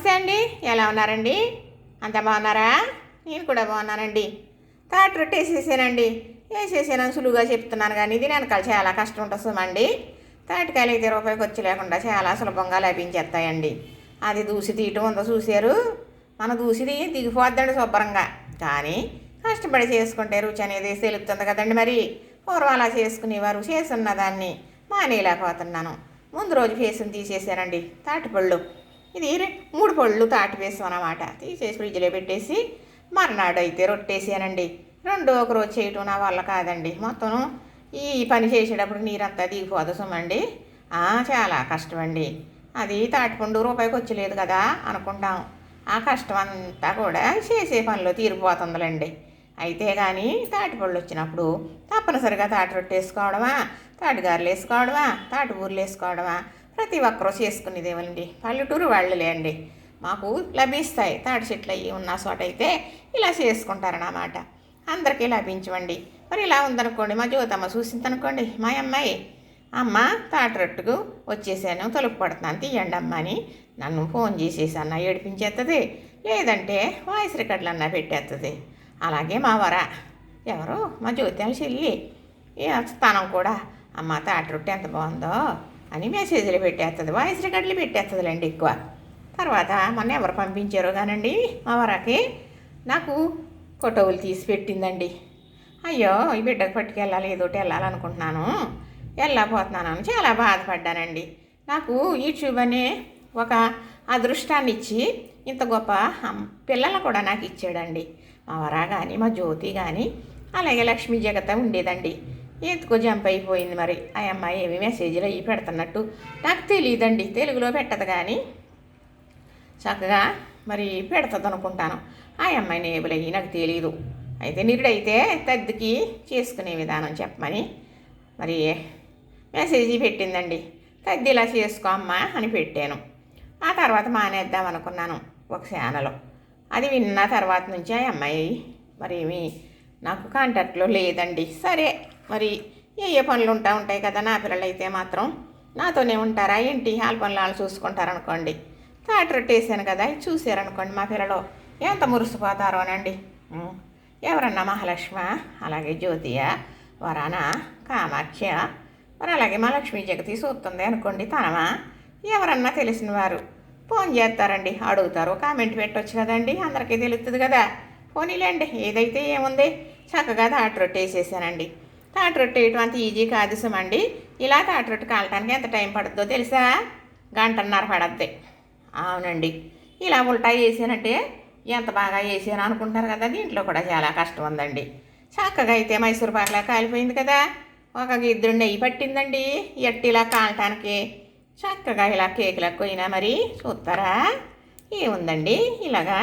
నమస్తే అండి. ఎలా ఉన్నారండి? అంత బాగున్నారా? నేను కూడా బాగున్నానండి. థర్డ్ రొట్టె వేసేసానండి. వేసేసాను సులువుగా చెప్తున్నాను కానీ ఇది వెనకాల చాలా కష్టం ఉంటుంది సుమండి. తాటికాయలు అయితే రూపాయి ఖర్చు లేకుండా చాలా సులభంగా లభించేస్తాయండి. అది దూసి తీయటం ఉందో చూశారు? మన దూసిది దిగిపోద్దండి శుభ్రంగా. కానీ కష్టపడి చేసుకుంటే రుచి అనేది తెలుపుతుంది కదండి మరి. పూర్వం అలా చేసుకునేవారు చేస్తున్న దాన్ని మానేయలేకపోతున్నాను. ముందు రోజు ఫేసుని తీసేసానండి. తాటిపళ్ళు. ఇది మూడు పళ్ళు తాటి వేసాం అన్నమాట. తీసేసి ఫ్రిడ్జ్లో పెట్టేసి మర్నాడు అయితే రొట్టేసానండి రెండు ఒక రోజు చేయటం నా వల్ల కాదండి. మొత్తం ఈ పని చేసేటప్పుడు నీరంతా దిగిపోదు సుమండి చాలా కష్టమండి. అది తాటిపండు రూపాయికి వచ్చలేదు కదా అనుకుంటాం. ఆ కష్టం అంతా కూడా చేసే పనిలో తీరిపోతుందిలేండి. అయితే కానీ తాటిపళ్ళు వచ్చినప్పుడు తప్పనిసరిగా తాటి రొట్టె వేసుకోవడమా? తాటిగారులు వేసుకోవడమా? తాటి ఊర్లు వేసుకోవడమా? ప్రతి ఒక్కరూ చేసుకునేదేమండి పల్లెటూరు వాళ్ళులే అండి. మాకు లభిస్తాయి. తాటి చెట్లు అయ్యి ఉన్న చోట అయితే ఇలా చేసుకుంటారన్నమాట. అందరికీ లభించవండి. మరి ఇలా ఉందనుకోండి మా జ్యోతమ్మ చూసిందనుకోండి మా అమ్మాయి అమ్మ తాటరట్టుకు వచ్చేసాను తలుపు పడుతున్నాను తీయండి అమ్మ అని నన్ను ఫోన్ చేసేసి ఏడిపించేస్తుంది లేదంటే వాయిస్ రికార్డులు అన్నా పెట్టేస్తుంది అలాగే మా వర ఎవరు మా జ్యోతి చెల్లి ఈ స్థానం కూడా. అమ్మ తాటరొట్టు ఎంత బాగుందో. అని మెసేజ్లు పెట్టేస్తుంది. వాయిస్ రికార్డులు పెట్టేస్తుందిలేండి ఎక్కువ. తర్వాత మొన్న ఎవరు పంపించారో కానండి మా వరకి నాకు ఫోటోలు తీసి పెట్టిందండి. అయ్యో ఈ బిడ్డకు పట్టుకెళ్ళాలి ఏదోటి వెళ్ళాలనుకుంటున్నాను. వెళ్ళకపోతున్నాను అని చాలా బాధపడ్డానండి. నాకు యూట్యూబ్ అనే ఒక అదృష్టాన్ని ఇచ్చి ఇంత గొప్ప అమ్- పిల్లలను కూడా నాకు ఇచ్చాడండి. మా వరా కానీ మా జ్యోతి కానీ అలాగే లక్ష్మీ జగత ఉండేదండి. ఎందుకో జంప్ అయిపోయింది మరి. ఆ అమ్మాయి ఏమి మెసేజ్లు అయ్యి పెడుతున్నట్టు. నాకు తెలియదండి తెలుగులో పెట్టదు కానీ. చక్కగా మరి పెడుతుంది అనుకుంటాను. ఆ అమ్మాయిని ఏబుల్ అయ్యి నాకు తెలియదు అయితే నిరుడైతే తద్దికి చేసుకునే విధానం చెప్పమని మరి మెసేజ్ పెట్టిందండి. తద్ది ఇలా చేసుకో అమ్మా అని పెట్టాను. ఆ తర్వాత మానేద్దాం అనుకున్నాను ఒక ఛానల్ అది విన్న తర్వాత నుంచి ఆ అమ్మాయి మరి నాకు కాంటాక్ట్లో లేదండి. సరే మరి ఏ ఏ పనులు ఉంటా ఉంటాయి కదా నా పిల్లలు అయితే మాత్రం? నాతోనే ఉంటారా? ఏంటి? హాల్ పనులు వాళ్ళు చూసుకుంటారనుకోండి. థియేటర్ రొట్టేసాను కదా చూసారనుకోండి మా పిల్లలు. ఎంత మురిసిపోతారో అనండి. ఎవరన్నా మహాలక్ష్మ? అలాగే జ్యోతియ? వరాన? కామాఖ్య? మరి అలాగే మా లక్ష్మీ జగతి చూస్తుంది అనుకోండి తనమా? ఎవరన్నా తెలిసిన వారు ఫోన్ చేస్తారండి. అడుగుతారు కామెంట్ పెట్టొచ్చు కదండి. అందరికీ తెలుస్తుంది కదా. పోనీలేండి ఏదైతే ఏముంది చక్కగా దాటి రొట్టె వేసేసానండి తాటి రొట్టె వేయటం అంత ఈజీ కాదు సుమండి. ఇలా తాటి రొట్టె కాలటానికి ఎంత టైం పడుతుందో తెలుసా? గంటన్నర పడద్ది. అవునండి. ఇలా ఉల్టా వేసానంటే ఎంత బాగా వేసాను అనుకుంటారు కదా దీంట్లో కూడా చాలా కష్టం ఉందండి. చక్కగా అయితే మైసూర్ పాకలా కాలిపోయింది కదా. ఒక ఇద్దరు నెయ్యి పట్టిందండి ఎట్టిలా కాలటానికి. చక్కగా ఇలా కేకులకు పోయినా మరి చూస్తారా? ఏముందండి ఇలాగా?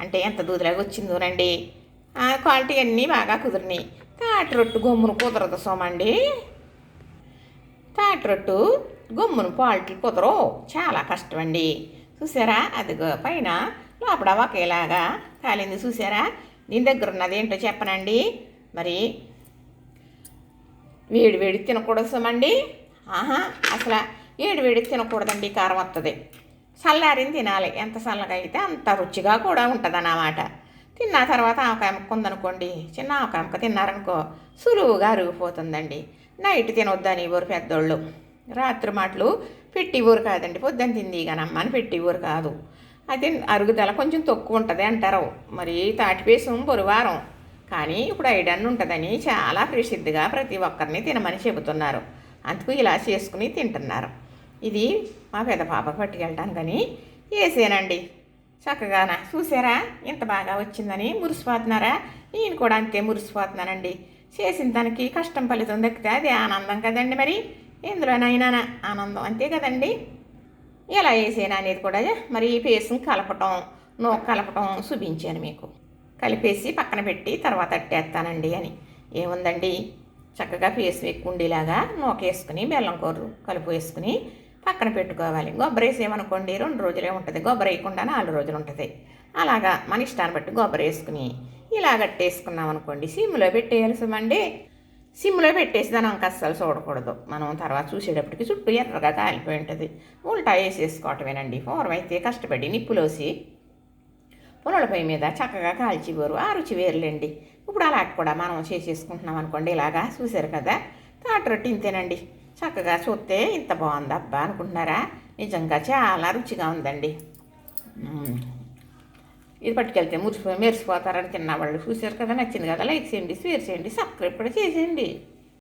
అంటే ఎంత దూదిలాగా వచ్చిందోనండి క్వాలిటీ అన్నీ బాగా కుదిరినాయి. తాటిరొట్టు గమ్మును కుదరదు సోమండి. తాటి గమ్మును క్వాలిటీ కుదరవు చాలా కష్టమండి. చూసారా? అదిగో పైన లోపల ఒకేలాగా కాలింది చూసారా? దీని దగ్గర ఉన్నది ఏంటో చెప్పనండి. మరి వేడి వేడి తినకూడదు సుమండి. ఆహా అసలు వేడి వేడి తినకూడదండి కారం వస్తుంది చల్లారిని తినాలి. ఎంత చల్లగా అయితే అంత రుచిగా కూడా ఉంటుంది అన్నమాట తిన్న తర్వాత ఆవకాయ ముక్క ఉందనుకోండి చిన్న ఆవకాయ ముక్క తిన్నారనుకో సులువుగా అరిగిపోతుందండి. నైట్ తినొద్దని ఊరు పెద్దోళ్ళు. రాత్రి మాటలు పెట్టి ఊరు కాదండి పొద్దున్న తింది కానమ్మ అని పెట్టి ఊరు కాదు. అది అరుగుదల కొంచెం తక్కువ ఉంటుంది అంటారు. మరి తాటిపేసం బొరువారం. కానీ ఇప్పుడు ఐడన్ ఉంటుందని చాలా ప్రసిద్ధిగా ప్రతి ఒక్కరిని తినమని చెబుతున్నారు. అందుకు ఇలా చేసుకుని తింటున్నారు. ఇది మా పెద్ద పాప పట్టుకెళ్ళటాను కానీ వేసేనండి చక్కగానా చూసారా? ఇంత బాగా వచ్చిందని మురిసిపోతున్నారా? నేను కూడా అంతే మురిసిపోతున్నానండి. చేసిన దానికి కష్టం ఫలితం దక్కితే అది ఆనందం కదండి మరి. ఎందులోనైనా ఆనందం అంతే కదండి. ఎలా వేసేనా అనేది కూడా మరి పేస్ట్ని కలపటం నూక కలపటం చూపించాను మీకు. కలిపేసి పక్కన పెట్టి తర్వాత అట్టేస్తానండి అని. ఏముందండి? చక్కగా పేస్ట్ ఎక్కుండేలాగా నూక వేసుకుని బెల్లం కూర కలుపు వేసుకుని పక్కన పెట్టుకోవాలి. గొబ్బరి వేసేమనుకోండి రెండు రోజులే ఉంటుంది. గొబ్బరి వేయకుండా నాలుగు రోజులు ఉంటుంది. అలాగా మన ఇష్టాన్ని బట్టి గొబ్బరి వేసుకుని ఇలా గట్టేసుకున్నాం అనుకోండి సిమ్లో పెట్టేయాల్సమండి సిమ్లో పెట్టేసి దాని అస్సలు చూడకూడదు. మనం తర్వాత చూసేటప్పటికి చుట్టూ ఎర్రగా కాలిపోయి ఉంటుంది. ఉల్టా వేసేసుకోవటమేనండి. పూర్వం అయితే కష్టపడి నిప్పులోసి పొలపై మీద చక్కగా కాల్చిపోరు ఆ రుచి వేరులేండి. ఇప్పుడు అలా కూడా మనం చేసేసుకుంటున్నాం అనుకోండి ఇలాగా చూశారు కదా? తాటి రొట్టి ఇంతేనండి. చక్కగా చూస్తే ఇంత బాగుంది అబ్బా అనుకుంటున్నారా? నిజంగా చాలా రుచిగా ఉందండి. ఇది పట్టుకెళ్తే మురిసిపో మెరిసిపోతారని తిన్న వాళ్ళు చూశారు కదా నచ్చింది కదా? లైక్ చేయండి షేర్ చేయండి సబ్స్క్రైబ్ కూడా చేసేయండి.